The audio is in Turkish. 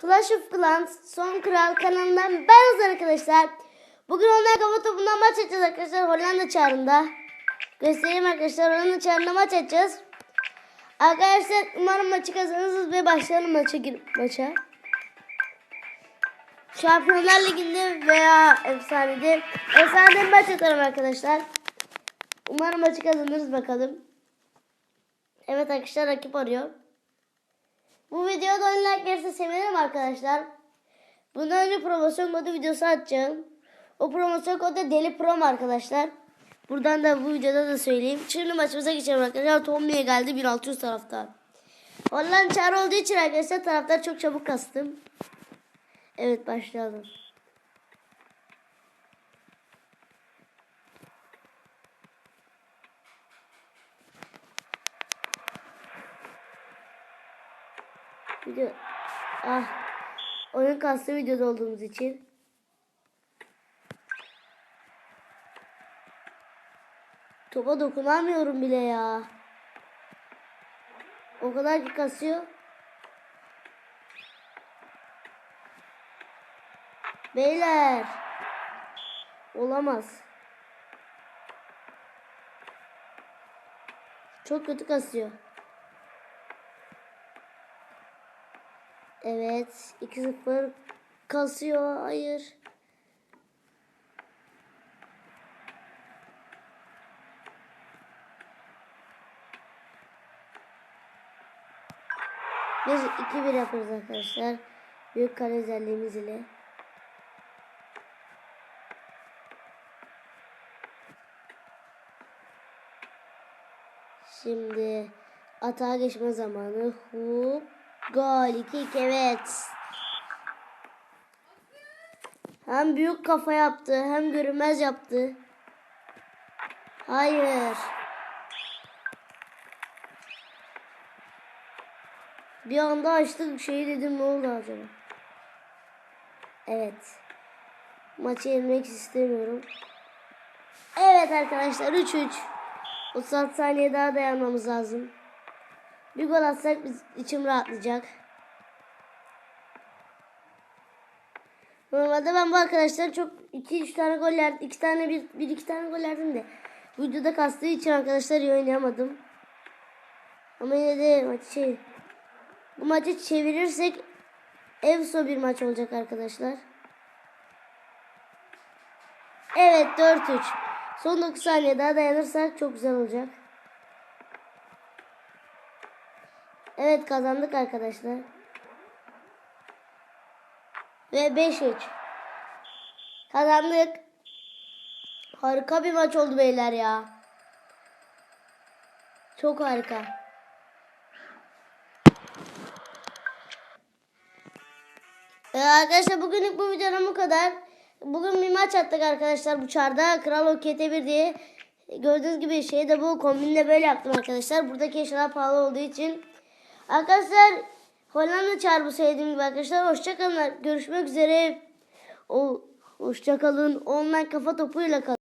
Clash of Clans Son Kral kanalından ben Ozan arkadaşlar. Bugün onlar kafa topundan maç edeceğiz arkadaşlar Hollanda çağrında. Göstereyim arkadaşlar Hollanda çağrında maç edeceğiz. Arkadaşlar umarım maçı kazanırız ve başlayalım maça girip maça. Şampiyonlar Ligi'nde veya efsanede bir maç atarım arkadaşlar. Umarım maçı kazanırız bakalım. Evet arkadaşlar rakip arıyor. Bu videoda 10 like gelirse sevinirim arkadaşlar. Bundan önce promosyon kodu videosu atacağım. O promosyon kodu da Deli Prom arkadaşlar. Buradan da bu videoda da söyleyeyim. Şimdi maçımıza geçelim arkadaşlar. Tombi'ye geldi 1600 taraftar. Hollanda çağrı olduğu için arkadaşlar taraftar çok çabuk kastım. Evet başlayalım. Video ah oyun kastı videoda olduğumuz için. Topa dokunamıyorum bile ya. O kadar ki kasıyor. Beyler. Olamaz. Çok kötü kasıyor. Evet. 2-0 kasıyor. Hayır. Biz 2-1 yapıyoruz arkadaşlar. Büyük kale özelliğimiz ile. Şimdi atağa geçme zamanı. Hop. Gol 2 evet. Hem büyük kafa yaptı hem görünmez yaptı. Hayır. Bir anda açtık şeyi dedim ne oldu acaba? Evet. Maçı yenmek istemiyorum. Evet arkadaşlar 3-3. 36 saniye daha dayanmamız lazım. Bir gol atsak biz içim rahatlayacak. Normalde ben bu arkadaşlar çok 2-3 tane gol yer, 2 tane bir, bir iki tane gol yerdim de videoda kastığı için arkadaşlar iyi oynayamadım. Ama yine de maç şey bu maçı çevirirsek Evso bir maç olacak arkadaşlar. Evet 4-3. Son 9 saniye daha dayanırsak çok güzel olacak. Evet kazandık arkadaşlar. Ve 5-3. Kazandık. Harika bir maç oldu beyler ya. Çok harika. Ee, arkadaşlar bugünlük bu videonun bu kadar. Bugün bir maç attık arkadaşlar bu çarda. Kral OKT1 diye. Gördüğünüz gibi şey de bu kombinle böyle yaptım arkadaşlar. Buradaki eşyalar pahalı olduğu için. Arkadaşlar Hollanda çağrı bu söylediğim gibi arkadaşlar. Hoşçakalın. Görüşmek üzere. O, hoşçakalın. Online kafa topuyla kalın.